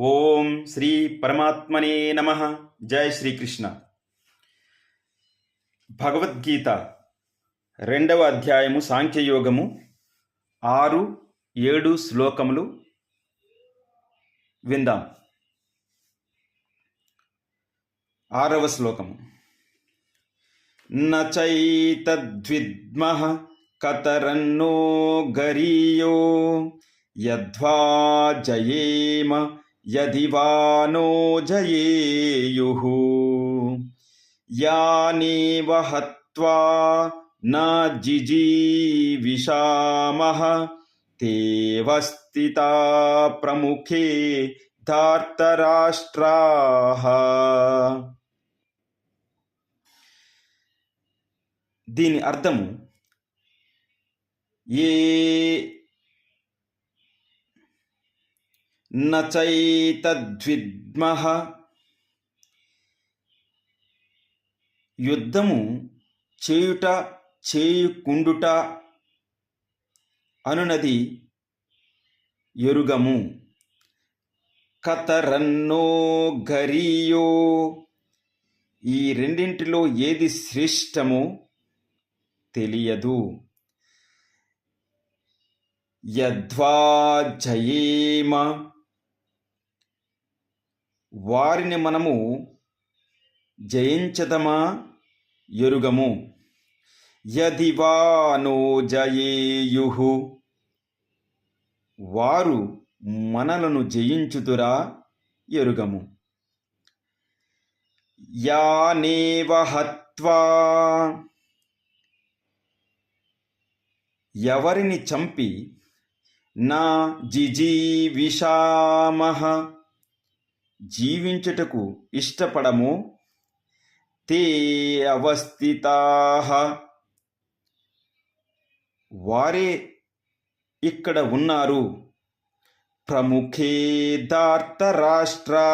ఓం శ్రీ పరమాత్మనే నమ. జయ శ్రీకృష్ణ. భగవద్గీత రెండవ అధ్యాయము సాంఖ్యయోగము ఆరు ఏడు శ్లోకములు విందాం. ఆరవ శ్లోకము. నచైతద్విద్మః కతరన్నో గరీయో యద్వా జయేమ యది వా నో జయేయుః యానేవ హత్వా న జిజీవిషామః తేవ స్థితా ప్రముఖే ధార్తరాష్ట్రాः దీని అర్థము ఏ నచైతద్విద్మః యుద్ధము చేయుట చేయుకుండుట అనునది ఎరుగము. కతరన్నో గరీయో ఈ రెండింటిలో ఏది శ్రేష్టమో తెలియదు. యద్వా జయేమ వారిని మనము జయించదమా? ఎరుగము. యది జయేయు. వారు మనలను జయించుదురా? ఎరుగము. యానేవ హత్వా. ఎవరిని చంపి? నా జిజీవిషామహ. జీవించుటకు ఇష్టపడము. తే అవస్థితా. వారే ఇక్కడ ఉన్నారు. ప్రముఖే ధార్తరాష్ట్రా.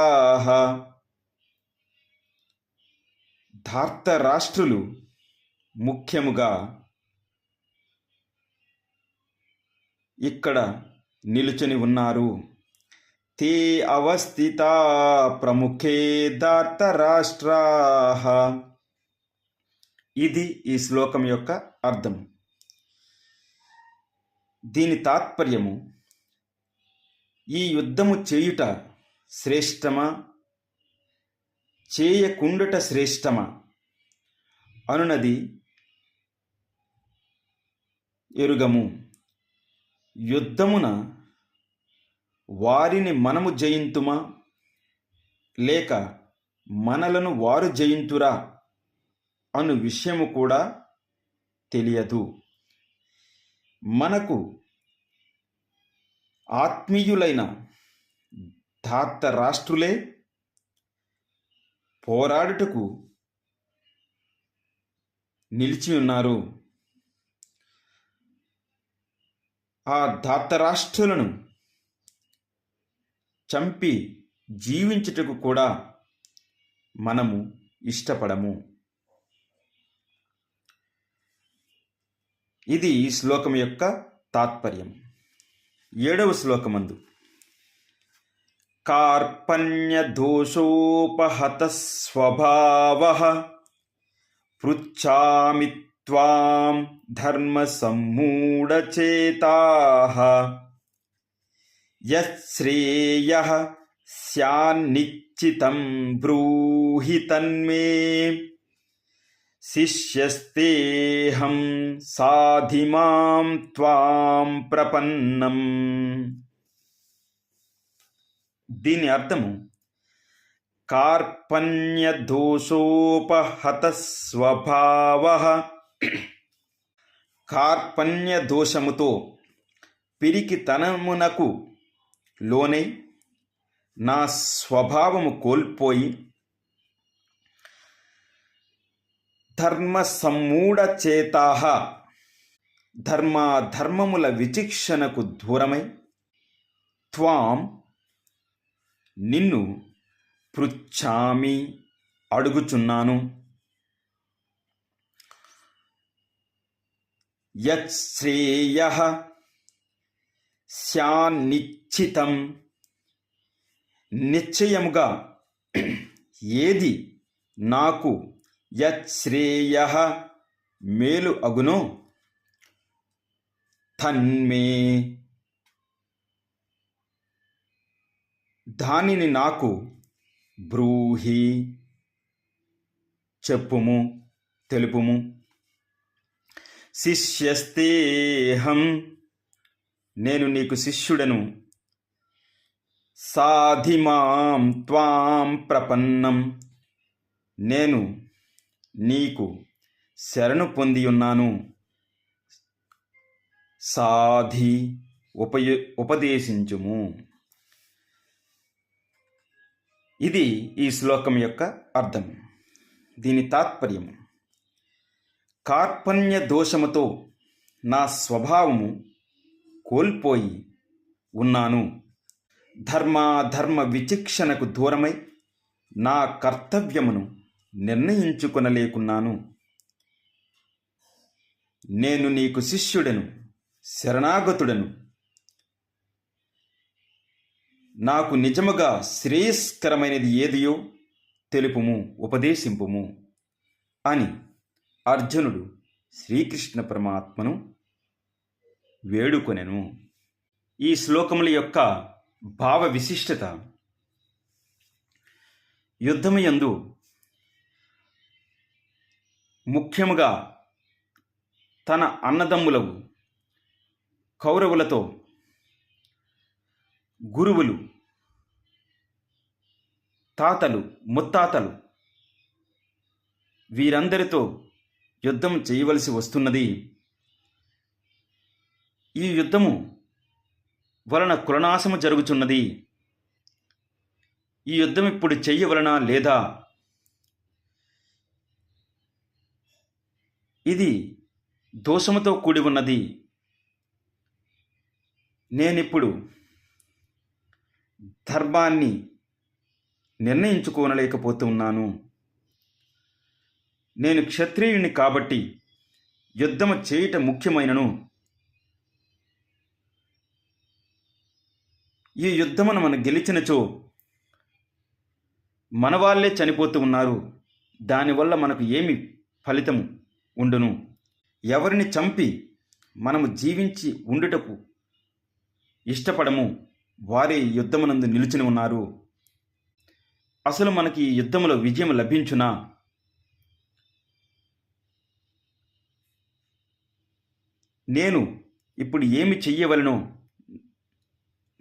ధార్తరాష్ట్రులు ముఖ్యముగా ఇక్కడ నిలుచుని ఉన్నారు. తే అవస్థిత ప్రముఖే ధార్తరాష్ట్రా ఇది ఈ శ్లోకం యొక్క అర్థం. దీని తాత్పర్యము ఈ యుద్ధము చేయుట శ్రేష్టమా? చేయకుండుట శ్రేష్టమా? అనునది ఎరుగము. యుద్ధమున వారిని మనము జయింతుమా? లేక మనలను వారు జయింతురా? అను విషయము కూడా తెలియదు. మనకు ఆత్మీయులైన ధార్త రాష్ట్రులే పోరాడుటకు నిలిచి ఉన్నారు. ఆ ధార్తరాష్ట్రులను చంపి జీవించుటకు కూడా మనము ఇష్టపడము. ఇది ఈ శ్లోకం యొక్క తాత్పర్యం. ఏడవ శ్లోకమందు. కార్పణ్యదోషోపహత స్వభావ పృచ్ఛామి త్వాం ధర్మ సమ్మూఢచేతా యశ్రేయ స్యాన్నిశ్చితం బ్రూహి తన్మే శిష్యస్తేహం సాధిమాం త్వాం ప్రపన్నం దీని అర్థము కార్పణ్యదోషోపహత స్వభావ కార్పణ్యదోషముతో పిరికితనమునకు లోనై నా స్వభావము కోల్పోయి ధర్మ సమ్మూఢ చేతాహ ధర్మాధర్మముల విచిక్షణకు దూరమై త్వాం నిన్ను పృచ్ఛామి అడుగుచున్నాను. యత్ శ్రేయ స్యాన్నిశ్చితం నిశ్చయముగా ఏది నాకు యశ్రేయ మేలు అగునో తన్మే. దానిని నాకు బ్రూహి చెప్పుము తెలుపుము. శిష్యస్తేహం నేను నీకు శిష్యుడను. సాధిమాం త్వాం ప్రపన్నం. నేను నీకు శరణు పొంది ఉన్నాను సాధి ఉపయో ఉపదేశించుము. ఇది ఈ శ్లోకం యొక్క అర్థం. దీని తాత్పర్యం కార్పణ్య దోషముతో నా స్వభావము కోల్పోయి ఉన్నాను. ధర్మాధర్మ విచక్షణకు దూరమై నా కర్తవ్యమును నిర్ణయించుకొనలేకున్నాను. నేను నీకు శిష్యుడను శరణాగతుడను. నాకు నిజముగా శ్రేయస్కరమైనది ఏదియో తెలుపుము ఉపదేశింపుము. అని అర్జునుడు శ్రీకృష్ణ పరమాత్మను వేడుకొనెను. ఈ శ్లోకముల యొక్క భావ విశిష్టత. యుద్ధమయందు ముఖ్యముగా తన అన్నదమ్ములకు కౌరవులతో గురువులు తాతలు ముత్తాతలు వీరందరితో యుద్ధం చేయవలసి వస్తున్నది. ఈ యుద్ధము వలన కులనాశము జరుగుచున్నది. ఈ యుద్ధం ఇప్పుడు చెయ్యవలనా లేదా? ఇది దోషముతో కూడి ఉన్నది. నేనిప్పుడు ధర్మాన్ని నిర్ణయించుకోనలేకపోతున్నాను. నేను క్షత్రియుని కాబట్టి యుద్ధము చేయుట ముఖ్యమైనను. ఈ యుద్ధమును మనం గెలిచినచో మన వాళ్ళే చనిపోతూ ఉన్నారు. దానివల్ల మనకు ఏమి ఫలితము ఉండును? ఎవరిని చంపి మనము జీవించి ఉండుటకు ఇష్టపడము? వారే యుద్ధమునందు నిలుచుని ఉన్నారు. అసలు మనకి ఈ యుద్ధంలో విజయం లభించునా? నేను ఇప్పుడు ఏమి చెయ్యవలనో?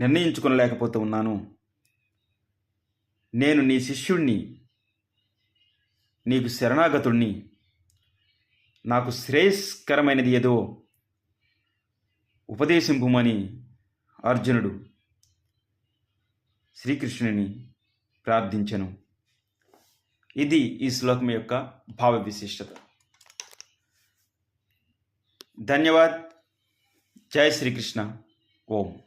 నిర్ణయించుకునలేకపోతూ ఉన్నాను నేను నీ శిష్యుణ్ణి నీకు శరణాగతుణ్ణి నాకు శ్రేయస్కరమైనది ఏదో ఉపదేశింపుమని అర్జునుడు శ్రీకృష్ణుని ప్రార్థించను. ఇది ఈ శ్లోకం యొక్క భావ విశిష్టత. ధన్యవాద్. జై శ్రీకృష్ణ. ఓం.